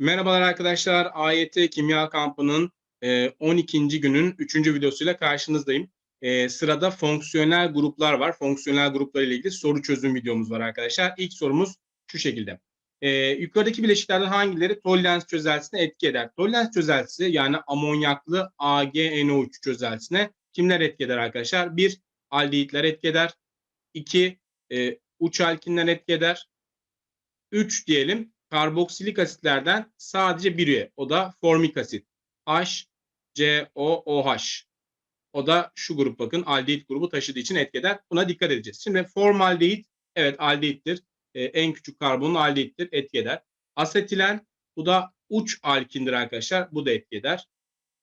Merhabalar arkadaşlar. AYT Kimya Kampı'nın e, 12. günün 3. videosuyla karşınızdayım. E, sırada fonksiyonel gruplar var. Fonksiyonel gruplar ile ilgili soru çözüm videomuz var arkadaşlar. İlk sorumuz şu şekilde. E, yukarıdaki bileşiklerden hangileri Tollens çözeltisine etki eder? Tollens çözeltisi yani amonyaklı AgNO3 çözeltisine kimler etki eder arkadaşlar? 1. Aldehitler etki eder. 2. E, uç alkinler etki eder. 3 diyelim karboksilik asitlerden sadece bir üye. O da formik asit. H, C, O, da şu grup bakın aldehit grubu taşıdığı için etki eder. Buna dikkat edeceğiz. Şimdi formaldehit evet aldehittir. Ee, en küçük karbonun aldehittir. Etki eder. Asetilen bu da uç alkindir arkadaşlar. Bu da etki eder.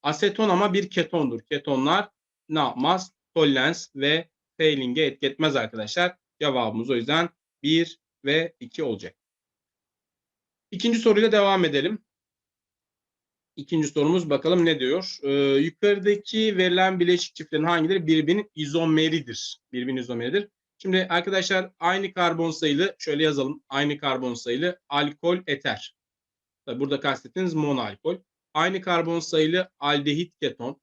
Aseton ama bir ketondur. Ketonlar ne yapmaz? Tollens ve failing'e etki etmez arkadaşlar. Cevabımız o yüzden 1 ve 2 olacak. İkinci soruyla devam edelim. İkinci sorumuz bakalım ne diyor? Ee, yukarıdaki verilen bileşik çiftlerin hangileri birbirinin izomeridir? Birbirinin izomeridir. Şimdi arkadaşlar aynı karbon sayılı şöyle yazalım. Aynı karbon sayılı alkol eter. Tabii burada kastettiğiniz monoalkol. Aynı karbon sayılı aldehit keton.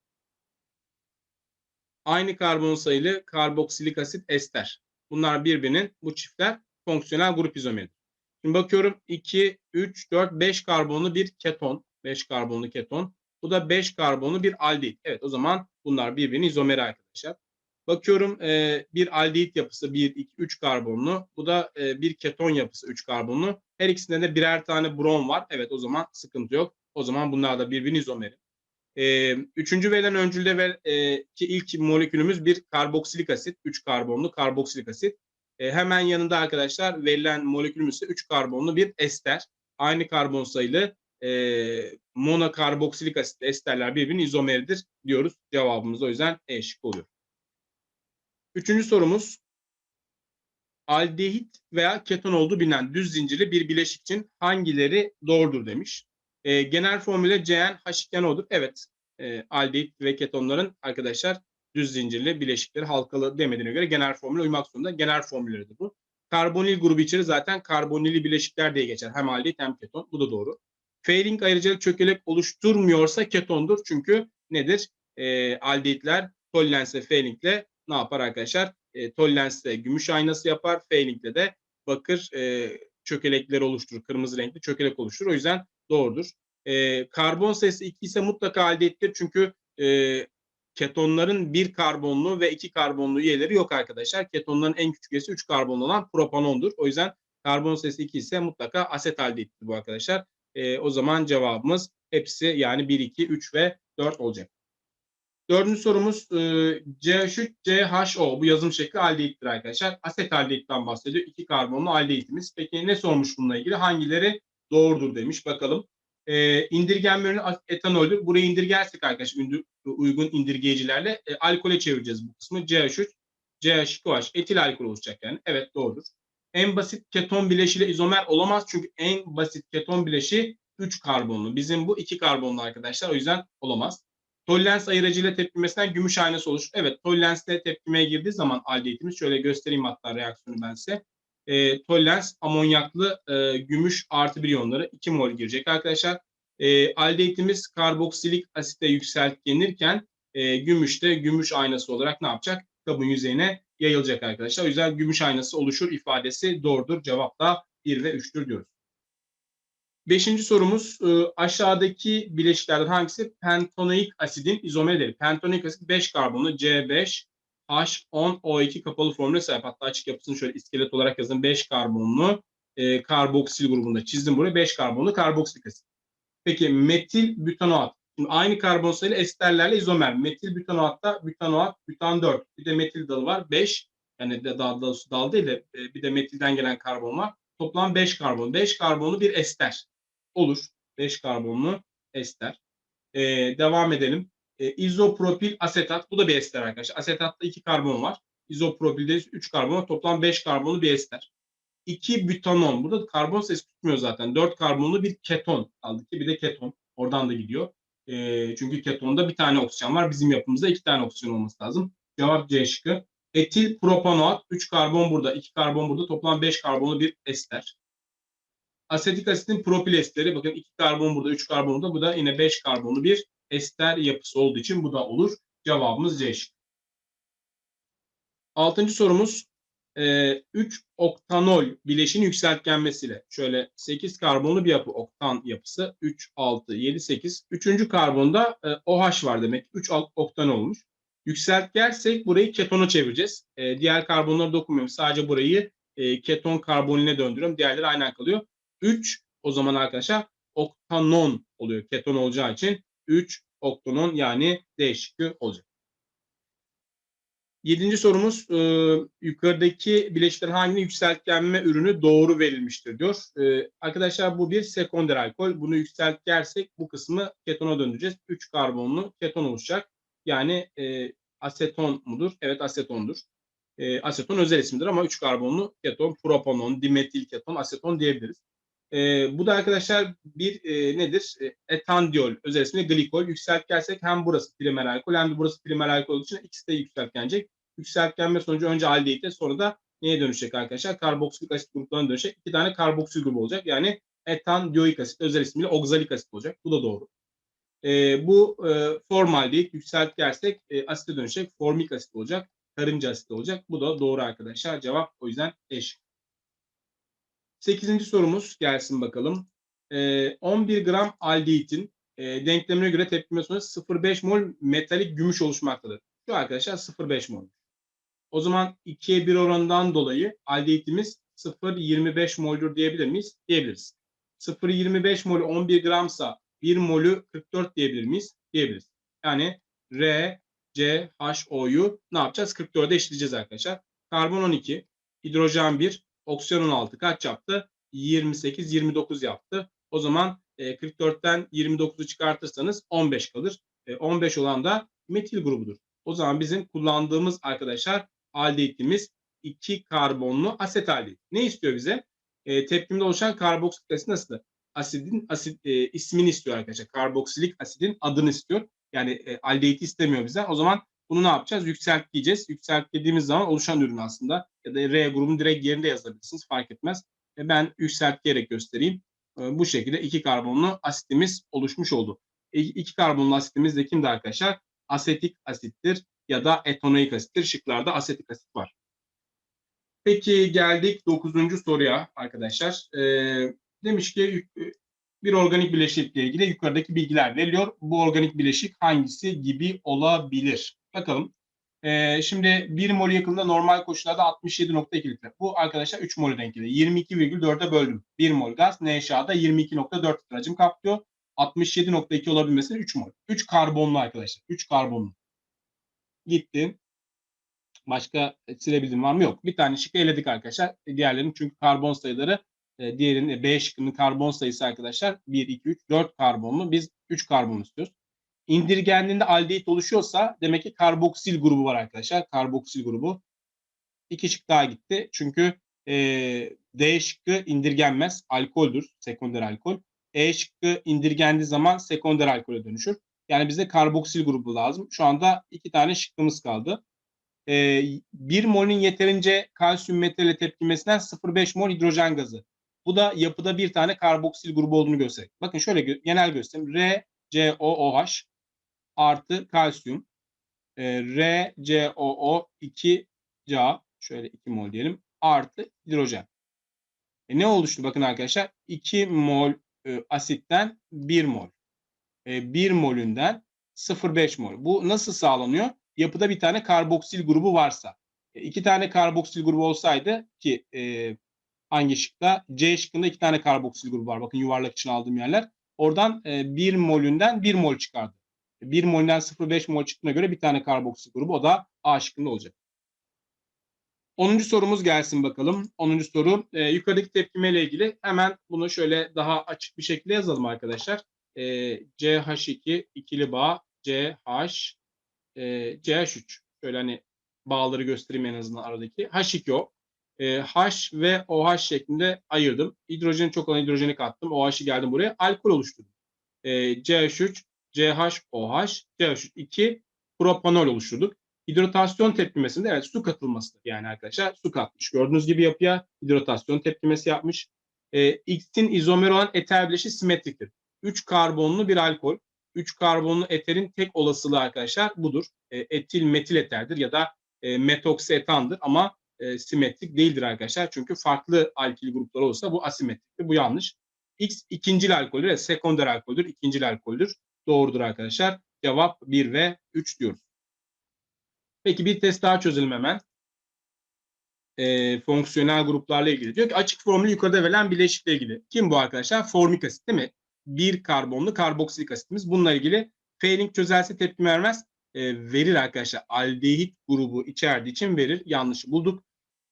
Aynı karbon sayılı karboksilik asit ester. Bunlar birbirinin bu çiftler fonksiyonel grup izomeridir. Şimdi bakıyorum 2, 3, 4, 5 karbonlu bir keton. 5 karbonlu keton. Bu da 5 karbonlu bir aldehit. Evet o zaman bunlar birbirinin izomeri arkadaşlar. Bakıyorum e, bir aldehit yapısı 1, 2, 3 karbonlu. Bu da e, bir keton yapısı 3 karbonlu. Her ikisinde de birer tane brom var. Evet o zaman sıkıntı yok. O zaman bunlar da birbirinin izomeri. E, üçüncü verilen öncülde ver, e, ki ilk molekülümüz bir karboksilik asit. 3 karbonlu karboksilik asit. E, hemen yanında arkadaşlar verilen molekülümüz ise 3 karbonlu bir ester. Aynı karbon sayılı e, monokarboksilik asit esterler birbirinin izomeridir diyoruz. Cevabımız o yüzden E şık oluyor. Üçüncü sorumuz. Aldehit veya keton olduğu bilinen düz zincirli bir bileşik için hangileri doğrudur demiş. E, genel formüle CnH2NO'dur. Evet, e, aldehit ve ketonların arkadaşlar düz zincirli bileşikleri halkalı demediğine göre genel formüle uymak zorunda. Genel formülleridir bu. Karbonil grubu içeri zaten karbonili bileşikler diye geçer. Hem aldehit hem keton. Bu da doğru. Failing ayrıcalık çökelek oluşturmuyorsa ketondur. Çünkü nedir? E, aldehitler tollens ve ne yapar arkadaşlar? E, tollensle gümüş aynası yapar. Failingle de bakır e, çökelekleri oluşturur. Kırmızı renkli çökelek oluşturur. O yüzden doğrudur. E, karbon sayısı 2 ise mutlaka aldehittir. Çünkü e, ketonların bir karbonlu ve iki karbonlu üyeleri yok arkadaşlar. Ketonların en küçük üyesi 3 karbonlu olan propanondur. O yüzden karbon sayısı 2 ise mutlaka asetaldehittir bu arkadaşlar. E, o zaman cevabımız hepsi yani 1, 2, 3 ve 4 olacak. Dördüncü sorumuz e, CH3, CHO bu yazım şekli aldehittir arkadaşlar. Asetaldehitten bahsediyor. İki karbonlu aldehitimiz. Peki ne sormuş bununla ilgili? Hangileri doğrudur demiş. Bakalım. E, indirgenme ürünü etanoldür. Burayı indirgersek arkadaşlar uygun indirgeyicilerle e, alkole çevireceğiz bu kısmı. CH3, CH2OH etil alkol olacak yani. Evet doğrudur. En basit keton bileşiyle izomer olamaz çünkü en basit keton bileşi 3 karbonlu. Bizim bu 2 karbonlu arkadaşlar o yüzden olamaz. Tollens ayırıcıyla tepkimesinden gümüş aynası oluşur. Evet tollensle tepkimeye girdiği zaman aldehitimiz şöyle göstereyim hatta reaksiyonu ben size. E, tollens amonyaklı e, gümüş artı bir iyonları 2 mol girecek arkadaşlar. E, aldehitimiz karboksilik asite yükseltgenirken e, gümüş de gümüş aynası olarak ne yapacak? Kabın yüzeyine yayılacak arkadaşlar. O yüzden gümüş aynası oluşur ifadesi doğrudur. Cevap da 1 ve 3'tür diyoruz. Beşinci sorumuz e, aşağıdaki bileşiklerden hangisi pentonoik asidin izomeridir? Pentonoik asit 5 karbonlu C5 H10O2 kapalı formüle sahip. Hatta açık yapısını şöyle iskelet olarak yazın. 5 karbonlu e, karboksil grubunda çizdim buraya. 5 karbonlu karboksilik asit. Peki metil butanoat. Şimdi aynı karbon sayılı esterlerle izomer. Metil butanoatta butanoat, butan 4. Bir de metil dalı var 5. Yani dal, dal, dal değil de e, bir de metilden gelen karbon var. Toplam 5 karbon. 5 karbonlu bir ester olur. 5 karbonlu ester. Ee, devam edelim. Ee, izopropil asetat. Bu da bir ester arkadaşlar. Asetatta 2 karbon var. İzopropilde 3 karbon. Toplam 5 karbonlu bir ester. 2 butanon. Burada karbon sayısı tutmuyor zaten. 4 karbonlu bir keton kaldı ki bir de keton. Oradan da gidiyor. E, çünkü ketonda bir tane oksijen var. Bizim yapımızda iki tane oksijen olması lazım. Cevap C şıkkı. Etil propanoat 3 karbon burada, 2 karbon burada. Toplam 5 karbonlu bir ester. Asetik asitin propil esteri. Bakın 2 karbon burada, 3 karbon burada. Bu da yine 5 karbonlu bir ester yapısı olduğu için bu da olur. Cevabımız C şıkkı. Altıncı sorumuz 3 oktanol bileşiğin yükseltgenmesiyle. Şöyle 8 karbonlu bir yapı oktan yapısı. 3, 6, 7, 8. Üçüncü karbonda e, OH var demek. 3 oktan olmuş. Yükseltgersek burayı ketona çevireceğiz. E, diğer karbonları dokunmuyorum. Sadece burayı e, keton karbonine döndürüyorum. Diğerleri aynen kalıyor. 3 o zaman arkadaşlar oktanon oluyor. Keton olacağı için 3 oktanon yani D olacak. Yedinci sorumuz e, yukarıdaki bileşiklerin hangi yükseltgenme ürünü doğru verilmiştir diyor. E, arkadaşlar bu bir sekonder alkol. Bunu yükseltgersek bu kısmı ketona döndüreceğiz. 3 karbonlu keton oluşacak. Yani e, aseton mudur? Evet asetondur. E, aseton özel isimdir ama 3 karbonlu keton, propanon, dimetil keton, aseton diyebiliriz. E, bu da arkadaşlar bir e, nedir? E, etandiol özel ismi glikol. Yükseltgersek hem burası primer alkol hem de burası primer alkol olduğu için ikisi de yükseltgenecek. Yükseltgenme sonucu önce aldehite sonra da neye dönüşecek arkadaşlar? Karboksilik asit gruplarına dönüşecek. İki tane karboksil grubu olacak. Yani etan dioik asit özel ismiyle oxalik asit olacak. Bu da doğru. E, bu e, formaldehit yükseltgersek e, asite dönüşecek. Formik asit olacak. Karınca asit olacak. Bu da doğru arkadaşlar. Cevap o yüzden eşit. Sekizinci sorumuz gelsin bakalım. E, 11 gram aldehitin e, denklemine göre tepkime sonucu 0,5 mol metalik gümüş oluşmaktadır. Şu arkadaşlar 0,5 mol. O zaman 2'ye 1 oranından dolayı aldehitimiz 0,25 mol'dur diyebilir miyiz? Diyebiliriz. 0,25 molü 11 gramsa 1 molü 44 diyebilir miyiz? Diyebiliriz. Yani R, C, H, O'yu ne yapacağız? 44'e eşitleyeceğiz arkadaşlar. Karbon 12, hidrojen 1, oksijen 16 kaç yaptı? 28, 29 yaptı. O zaman e, 44'ten 29'u çıkartırsanız 15 kalır. E, 15 olan da metil grubudur. O zaman bizim kullandığımız arkadaşlar aldehitimiz 2 karbonlu asetaldehit. Ne istiyor bize? E, tepkimde oluşan karboksilik asit nasıl? Asidin asit e, ismini istiyor arkadaşlar. Karboksilik asidin adını istiyor. Yani e, aldehiti istemiyor bize. O zaman bunu ne yapacağız? Yükseltleyeceğiz. Yükseltlediğimiz zaman oluşan ürün aslında. Ya da R grubun direkt yerinde yazabilirsiniz. Fark etmez. E, ben yükseltleyerek göstereyim. E, bu şekilde iki karbonlu asitimiz oluşmuş oldu. E, iki karbonlu asitimiz de kimdi arkadaşlar? Asetik asittir ya da etonoik asittir. Şıklarda asetik asit var. Peki geldik dokuzuncu soruya arkadaşlar. E, demiş ki bir organik bileşikle ilgili yukarıdaki bilgiler veriliyor. Bu organik bileşik hangisi gibi olabilir? Bakalım. Ee, şimdi 1 mol yakında normal koşullarda 67.2 litre. Bu arkadaşlar 3 mol geliyor. 22,4'e böldüm. 1 mol gaz NHA'da 22.4 litre hacim kaplıyor. 67.2 olabilmesi 3 mol. 3 karbonlu arkadaşlar. 3 karbonlu. Gitti. Başka silebildiğim var mı? Yok. Bir tane şıkkı eledik arkadaşlar. Diğerlerinin çünkü karbon sayıları e, diğerinin B şıkkının karbon sayısı arkadaşlar 1, 2, 3, 4 karbonlu. Biz 3 karbon istiyoruz. İndirgendiğinde aldehit oluşuyorsa demek ki karboksil grubu var arkadaşlar. Karboksil grubu. İki şık daha gitti. Çünkü e, D şıkkı indirgenmez. Alkoldür. Sekonder alkol. E şıkkı indirgendiği zaman sekonder alkole dönüşür. Yani bize karboksil grubu lazım. Şu anda iki tane şıkkımız kaldı. E, 1 mol'ün yeterince kalsiyum metale tepkimesinden 0,5 mol hidrojen gazı. Bu da yapıda bir tane karboksil grubu olduğunu gösterir. Bakın şöyle genel göstereyim. R, C, O, OH artı kalsiyum. E, R, C, O, O 2 Ca şöyle 2 mol diyelim artı hidrojen. E, ne oluştu bakın arkadaşlar? 2 mol e, asitten 1 mol. E, 1 molünden 0,5 mol. Bu nasıl sağlanıyor? Yapıda bir tane karboksil grubu varsa. E, iki tane karboksil grubu olsaydı ki e, hangi şıkta? C şıkkında iki tane karboksil grubu var. Bakın yuvarlak için aldığım yerler. Oradan e, 1 molünden 1 mol çıkardı. 1 molünden 0,5 mol çıktığına göre bir tane karboksil grubu o da A şıkkında olacak. 10. sorumuz gelsin bakalım. 10. soru e, yukarıdaki tepkime ile ilgili hemen bunu şöyle daha açık bir şekilde yazalım arkadaşlar. E, CH2 ikili bağ CH e, CH3 şöyle hani bağları göstereyim en azından aradaki. H2O e, H ve OH şeklinde ayırdım. Hidrojeni çok olan hidrojeni kattım. OH'ı geldim buraya. Alkol oluşturdum. E, CH3 CHOH, CH2 propanol oluşturduk. Hidratasyon tepkimesinde evet su katılması yani arkadaşlar su katmış. Gördüğünüz gibi yapıya hidratasyon tepkimesi yapmış. E, X'in izomer olan eter bileşi simetriktir. 3 karbonlu bir alkol. 3 karbonlu eterin tek olasılığı arkadaşlar budur. E, etil metil eterdir ya da e, metoksietandır ama e, simetrik değildir arkadaşlar. Çünkü farklı alkil grupları olsa bu asimetriktir. Bu yanlış. X ikincil alkoldür. Evet, sekonder alkoldür. ikincil alkoldür. Doğrudur arkadaşlar. Cevap 1 ve 3 diyoruz. Peki bir test daha çözelim hemen. E, fonksiyonel gruplarla ilgili. Diyor ki açık formülü yukarıda verilen bileşikle ilgili. Kim bu arkadaşlar? Formik asit değil mi? Bir karbonlu karboksilik asitimiz. Bununla ilgili Failing çözelse tepki vermez. E, verir arkadaşlar. Aldehit grubu içerdiği için verir. Yanlışı bulduk.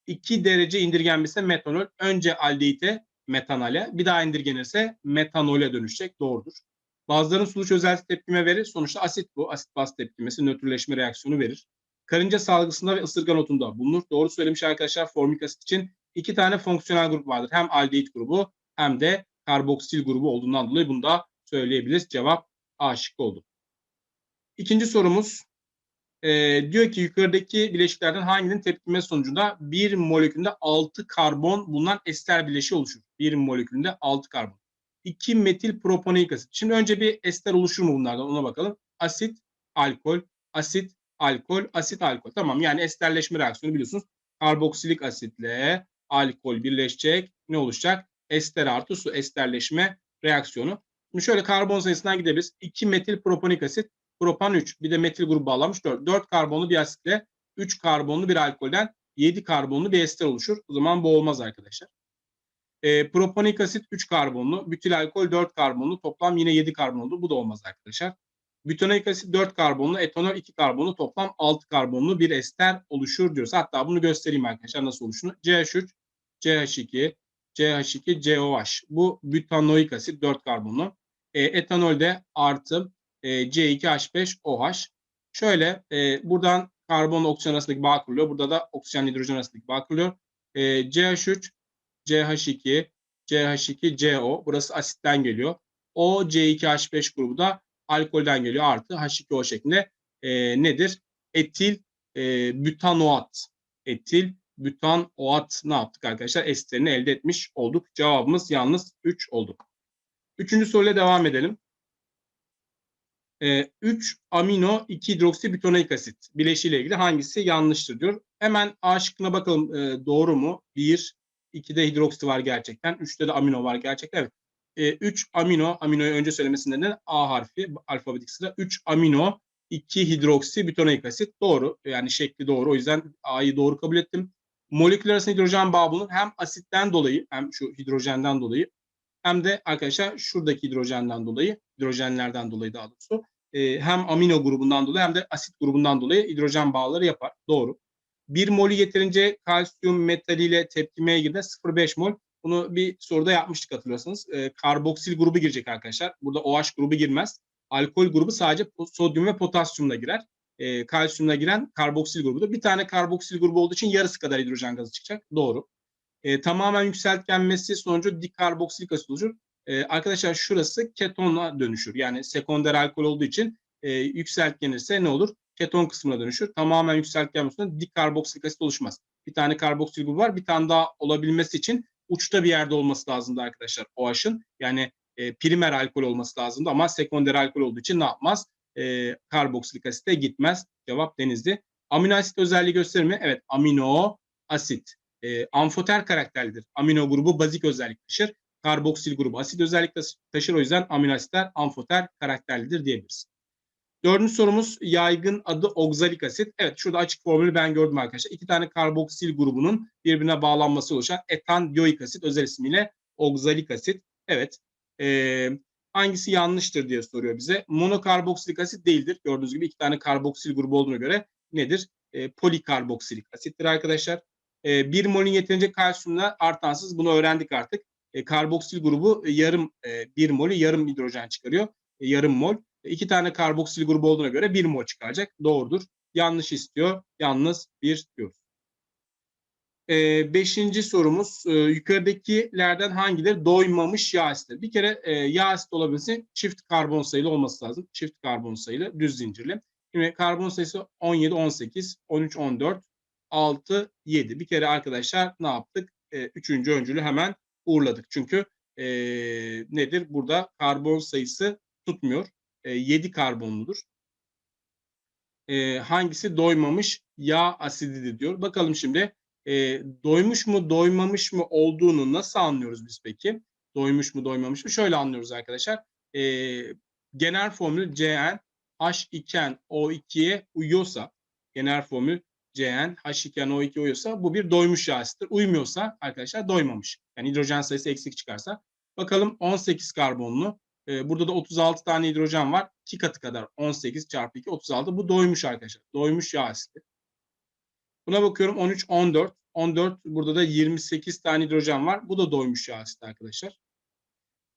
2 derece indirgenmişse metanol önce aldehite metanole bir daha indirgenirse metanole dönüşecek. Doğrudur. Bazıların sulu çözelti tepkime verir. Sonuçta asit bu. Asit baz tepkimesi nötrleşme reaksiyonu verir. Karınca salgısında ve ısırgan otunda bulunur. Doğru söylemiş arkadaşlar formik asit için iki tane fonksiyonel grup vardır. Hem aldehit grubu hem de karboksil grubu olduğundan dolayı bunu da söyleyebiliriz. Cevap A şıkkı oldu. İkinci sorumuz e, diyor ki yukarıdaki bileşiklerden hanginin tepkime sonucunda bir molekülünde 6 karbon bulunan ester bileşiği oluşur? Bir molekülünde 6 karbon. 2 metil proponik asit. Şimdi önce bir ester oluşur mu bunlardan ona bakalım. Asit, alkol, asit, alkol, asit, alkol. Tamam yani esterleşme reaksiyonu biliyorsunuz. Karboksilik asitle alkol birleşecek. Ne oluşacak? Ester artı su esterleşme reaksiyonu. Şimdi şöyle karbon sayısından gidebiliriz. 2 metil proponik asit, propan 3. Bir de metil grubu bağlanmış 4. 4 karbonlu bir asitle 3 karbonlu bir alkolden 7 karbonlu bir ester oluşur. O zaman bu olmaz arkadaşlar. E, proponik asit 3 karbonlu, bütil alkol 4 karbonlu, toplam yine 7 karbonlu. Bu da olmaz arkadaşlar. Bütonik asit 4 karbonlu, etanol 2 karbonlu, toplam 6 karbonlu bir ester oluşur diyoruz. Hatta bunu göstereyim arkadaşlar nasıl oluşunu. CH3, CH2, CH2, COH. Bu butanoik asit 4 karbonlu. E, etanolde artı e, C2H5OH. Şöyle e, buradan karbon oksijen arasındaki bağ kuruluyor. Burada da oksijen hidrojen arasındaki bağ kuruluyor. E, CH3, CH2, CH2, CO. Burası asitten geliyor. O C2H5 grubu da alkolden geliyor. Artı H2O şeklinde e, nedir? Etil e, butanoat. Etil butanoat ne yaptık arkadaşlar? Esterini elde etmiş olduk. Cevabımız yalnız 3 oldu. Üçüncü soruyla devam edelim. 3 amino 2 hidroksibütonik asit bileşiğiyle ilgili hangisi yanlıştır diyor. Hemen A şıkkına bakalım e, doğru mu? 1, 2'de hidroksi var gerçekten. 3'te de amino var gerçekten. Evet. E, 3 amino, aminoyu önce söylemesinden de A harfi alfabetik sıra. 3 amino 2 hidroksi bitonik asit doğru. Yani şekli doğru. O yüzden A'yı doğru kabul ettim. Moleküler arasında hidrojen bağı bulunur. Hem asitten dolayı hem şu hidrojenden dolayı hem de arkadaşlar şuradaki hidrojenden dolayı, hidrojenlerden dolayı daha doğrusu e, hem amino grubundan dolayı hem de asit grubundan dolayı hidrojen bağları yapar. Doğru. 1 molü yeterince kalsiyum metaliyle tepkimeye girdiğinde 0,5 mol. Bunu bir soruda yapmıştık hatırlıyorsanız. E, karboksil grubu girecek arkadaşlar. Burada OH grubu girmez. Alkol grubu sadece sodyum ve potasyumla girer. E, kalsiyumla giren karboksil grubudur. Bir tane karboksil grubu olduğu için yarısı kadar hidrojen gazı çıkacak. Doğru. E, tamamen yükseltgenmesi sonucu dikarboksilik asit oluşur. E, arkadaşlar şurası ketona dönüşür. Yani sekonder alkol olduğu için e, yükseltgenirse ne olur? Keton kısmına dönüşür. Tamamen yükseltgenmesinden dikarboksilik asit oluşmaz. Bir tane karboksil grubu var. Bir tane daha olabilmesi için uçta bir yerde olması lazımdı arkadaşlar OH'ın. Yani e, primer alkol olması lazımdı ama sekonder alkol olduğu için ne yapmaz? E, karboksilik asite gitmez. Cevap denizdi. Amino asit özelliği gösterir mi? Evet amino asit. E, amfoter karakterlidir. Amino grubu bazik özellik taşır. Karboksil grubu asit özellik taşır. O yüzden amino asitler amfoter karakterlidir diyebiliriz. Dördüncü sorumuz yaygın adı oksalik asit. Evet şurada açık formülü ben gördüm arkadaşlar. İki tane karboksil grubunun birbirine bağlanması oluşan etan dioik asit özel ismiyle oksalik asit. Evet. Ee, hangisi yanlıştır diye soruyor bize. Monokarboksilik asit değildir. Gördüğünüz gibi iki tane karboksil grubu olduğuna göre nedir? E, polikarboksilik asittir arkadaşlar. E, bir molin yeterince kalsiyumla artansız bunu öğrendik artık. E, karboksil grubu yarım e, bir molü yarım hidrojen çıkarıyor. E, yarım mol. İki tane karboksil grubu olduğuna göre bir mol çıkaracak. Doğrudur. Yanlış istiyor. Yalnız bir diyoruz. E, beşinci sorumuz e, yukarıdakilerden hangileri doymamış yağ asitleri? Bir kere e, yağ asit olabilse çift karbon sayılı olması lazım. Çift karbon sayılı düz zincirli. Şimdi karbon sayısı 17, 18, 13, 14, 6, 7. Bir kere arkadaşlar ne yaptık? E, üçüncü öncülü hemen uğurladık. Çünkü e, nedir? Burada karbon sayısı tutmuyor. E, 7 karbonludur. E, hangisi doymamış yağ asididir diyor. Bakalım şimdi e, doymuş mu doymamış mı olduğunu nasıl anlıyoruz biz peki? Doymuş mu doymamış mı? Şöyle anlıyoruz arkadaşlar. E, genel formül CN H2N O2'ye uyuyorsa genel formül CN H2N O2 uyuyorsa bu bir doymuş yağ asididir. Uymuyorsa arkadaşlar doymamış. Yani hidrojen sayısı eksik çıkarsa. Bakalım 18 karbonlu. Ee, burada da 36 tane hidrojen var. 2 katı kadar 18 çarpı 2 36. Bu doymuş arkadaşlar. Doymuş yağ asidi. Buna bakıyorum 13 14. 14 burada da 28 tane hidrojen var. Bu da doymuş yağ asidi arkadaşlar.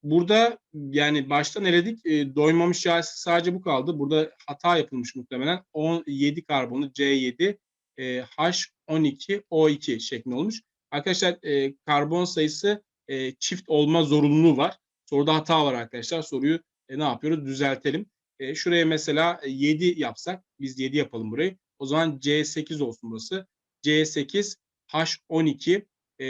Burada yani baştan eledik. E, doymamış yağ asidi sadece bu kaldı. Burada hata yapılmış muhtemelen. 17 karbonu C7 e, H12 O2 şeklinde olmuş. Arkadaşlar e, karbon sayısı e, çift olma zorunluluğu var. Soruda hata var arkadaşlar. Soruyu e, ne yapıyoruz? Düzeltelim. E, şuraya mesela 7 yapsak, biz 7 yapalım burayı. O zaman C8 olsun burası. C8 H12 e,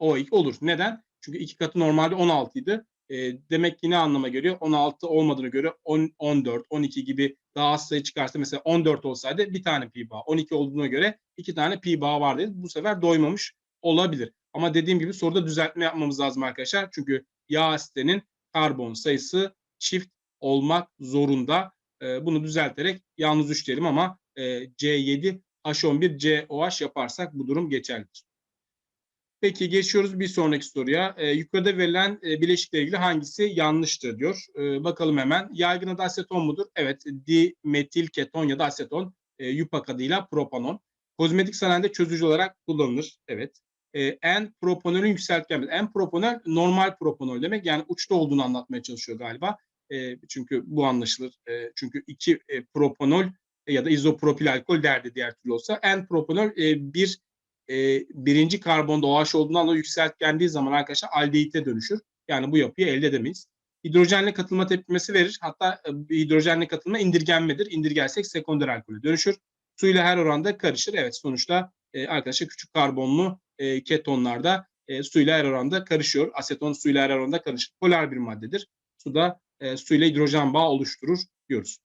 O2 olur. Neden? Çünkü iki katı normalde 16 idi. E, demek ki ne anlama geliyor? 16 olmadığını göre 10, 14, 12 gibi daha az sayı çıkarsa mesela 14 olsaydı bir tane pi bağ. 12 olduğuna göre iki tane pi bağ var dedi. Bu sefer doymamış olabilir. Ama dediğim gibi soruda düzeltme yapmamız lazım arkadaşlar. Çünkü yağ asitinin karbon sayısı çift olmak zorunda. E, bunu düzelterek yalnız 3 diyelim ama e, C7 H11 COH yaparsak bu durum geçerlidir. Peki geçiyoruz bir sonraki soruya. E, yukarıda verilen e, bileşikle ilgili hangisi yanlıştır diyor. E, bakalım hemen. Yaygın adı aseton mudur? Evet. Dimetil keton ya da aseton. E, yupak adıyla propanon. Kozmetik sanayide çözücü olarak kullanılır. Evet. E, en propanolün yükseltgen. En propanol normal propanol demek. Yani uçta olduğunu anlatmaya çalışıyor galiba. E, çünkü bu anlaşılır. E, çünkü iki e, propanol ya da izopropil alkol derdi diğer türlü olsa. En propanol e, bir e, birinci karbonda OH olduğundan dolayı yükseltgendiği zaman arkadaşlar aldehite dönüşür. Yani bu yapıyı elde edemeyiz. Hidrojenle katılma tepkimesi verir. Hatta e, hidrojenle katılma indirgenmedir. İndirgersek sekonder alkolü dönüşür. Suyla her oranda karışır. Evet sonuçta e, arkadaşlar küçük karbonlu e, ketonlarda e, suyla her oranda karışıyor. Aseton suyla her oranda karışır. Polar bir maddedir. Suda e, suyla hidrojen bağı oluşturur diyoruz.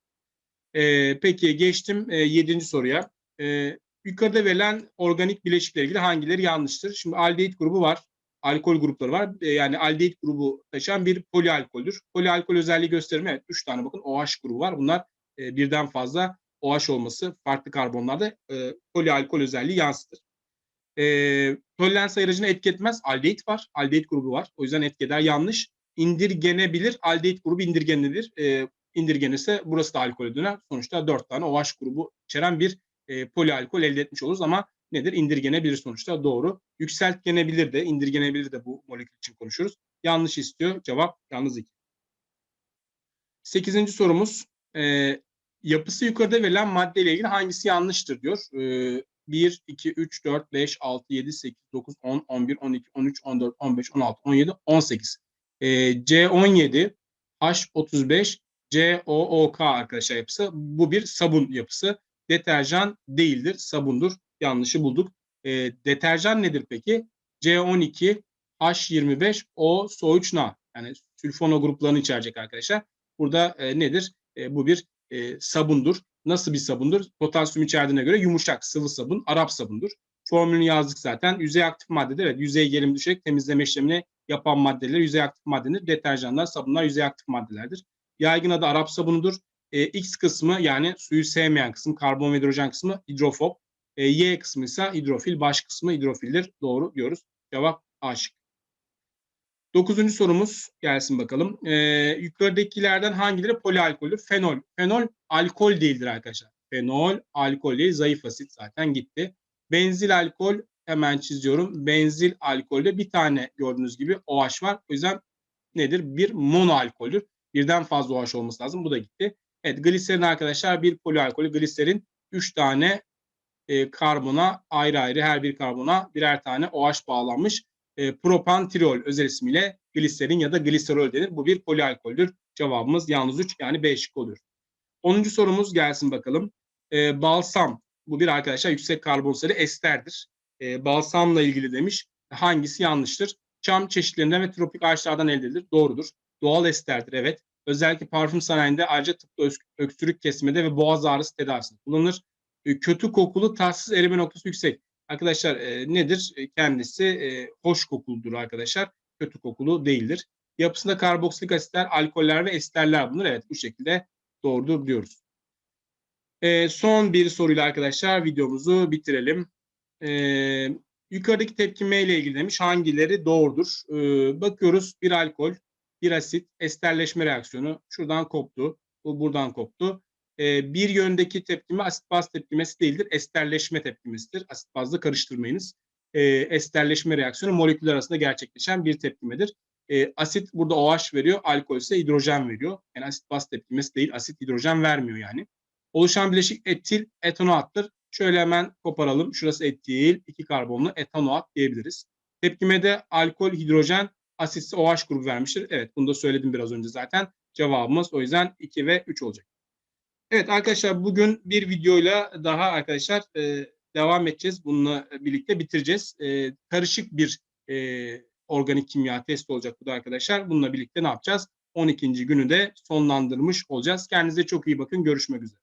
E, peki geçtim e, yedinci soruya. E, yukarıda verilen organik bileşikle ilgili hangileri yanlıştır? Şimdi aldehit grubu var. Alkol grupları var. E, yani aldehit grubu taşıyan bir polialkoldür. Polialkol özelliği gösterir Evet 3 tane bakın OH grubu var. Bunlar e, birden fazla OH olması farklı karbonlarda e, polialkol özelliği yansıtır. E, tolerans ayırıcına etki etmez. Var. Aldehit grubu var. O yüzden etki yanlış. İndirgenebilir. Aldehit grubu indirgenir. E, indirgenirse burası da alkole döner. Sonuçta 4 tane OH grubu içeren bir e, polialkol elde etmiş oluruz ama nedir? İndirgenebilir sonuçta doğru. Yükseltgenebilir de, indirgenebilir de bu molekül için konuşuruz. Yanlış istiyor. Cevap yalnız 2. Sekizinci sorumuz. E, yapısı yukarıda verilen maddeyle ilgili hangisi yanlıştır diyor. E, 1, 2, 3, 4, 5, 6, 7, 8, 9, 10, 11, 12, 13, 14, 15, 16, 17, 18. E, C17, H35, COOK arkadaşlar yapısı. Bu bir sabun yapısı. Deterjan değildir, sabundur. Yanlışı bulduk. E, deterjan nedir peki? C12, H25, O, SO3Na. Yani sülfono gruplarını içerecek arkadaşlar. Burada e, nedir? E, bu bir e, sabundur. Nasıl bir sabundur? Potasyum içerdiğine göre yumuşak, sıvı sabun, Arap sabundur. Formülünü yazdık zaten. Yüzey aktif maddedir. Evet, yüzey gelim düşerek temizleme işlemini yapan maddeler yüzey aktif maddedir. Deterjanlar, sabunlar yüzey aktif maddelerdir. Yaygın adı Arap sabunudur. E, X kısmı yani suyu sevmeyen kısım, karbon ve hidrojen kısmı hidrofob. E, y kısmı ise hidrofil, baş kısmı hidrofildir. Doğru diyoruz. Cevap A. Dokuzuncu sorumuz gelsin bakalım. E, yukarıdakilerden hangileri polialkoldür? Fenol. Fenol alkol değildir arkadaşlar. Fenol alkol değil, zayıf asit zaten gitti. Benzil alkol hemen çiziyorum. Benzil alkolde bir tane gördüğünüz gibi OH var. O yüzden nedir? Bir mono alkoldür. Birden fazla OH olması lazım. Bu da gitti. Evet gliserin arkadaşlar bir polialkolü. Gliserin 3 tane e, karbona ayrı ayrı her bir karbona birer tane OH bağlanmış. E, propantirol özel ismiyle gliserin ya da gliserol denir. Bu bir polialkoldür. Cevabımız yalnız 3 yani B şık oluyor. 10. sorumuz gelsin bakalım. E, balsam bu bir arkadaşlar yüksek karbon sayılı esterdir. E, balsamla ilgili demiş. Hangisi yanlıştır? çam çeşitlerinden ve tropik ağaçlardan elde edilir. Doğrudur. Doğal esterdir. Evet. Özellikle parfüm sanayinde ayrıca tıpta öksürük kesmede ve boğaz ağrısı tedavisinde kullanılır. E, kötü kokulu tatsız erime noktası yüksek. Arkadaşlar e, nedir? Kendisi e, hoş kokuludur arkadaşlar. Kötü kokulu değildir. Yapısında karboksilik asitler, alkoller ve esterler bulunur. Evet bu şekilde doğrudur diyoruz. E, son bir soruyla arkadaşlar videomuzu bitirelim. E, yukarıdaki tepkime ile ilgili demiş hangileri doğrudur? E, bakıyoruz bir alkol, bir asit, esterleşme reaksiyonu şuradan koptu, bu buradan koptu. E, bir yöndeki tepkime asit baz tepkimesi değildir, esterleşme tepkimesidir. Asit bazla karıştırmayınız. E, esterleşme reaksiyonu moleküller arasında gerçekleşen bir tepkimedir. E, asit burada OH veriyor, alkol ise hidrojen veriyor. Yani asit baz tepkimesi değil, asit hidrojen vermiyor yani. Oluşan bileşik etil etanoattır. Şöyle hemen koparalım. Şurası etil, iki karbonlu etanoat diyebiliriz. Tepkimede alkol, hidrojen, asitsi OH grubu vermiştir. Evet bunu da söyledim biraz önce zaten. Cevabımız o yüzden 2 ve 3 olacak. Evet arkadaşlar bugün bir videoyla daha arkadaşlar e, devam edeceğiz. Bununla birlikte bitireceğiz. E, karışık bir e, organik kimya testi olacak bu da arkadaşlar. Bununla birlikte ne yapacağız? 12. günü de sonlandırmış olacağız. Kendinize çok iyi bakın. Görüşmek üzere.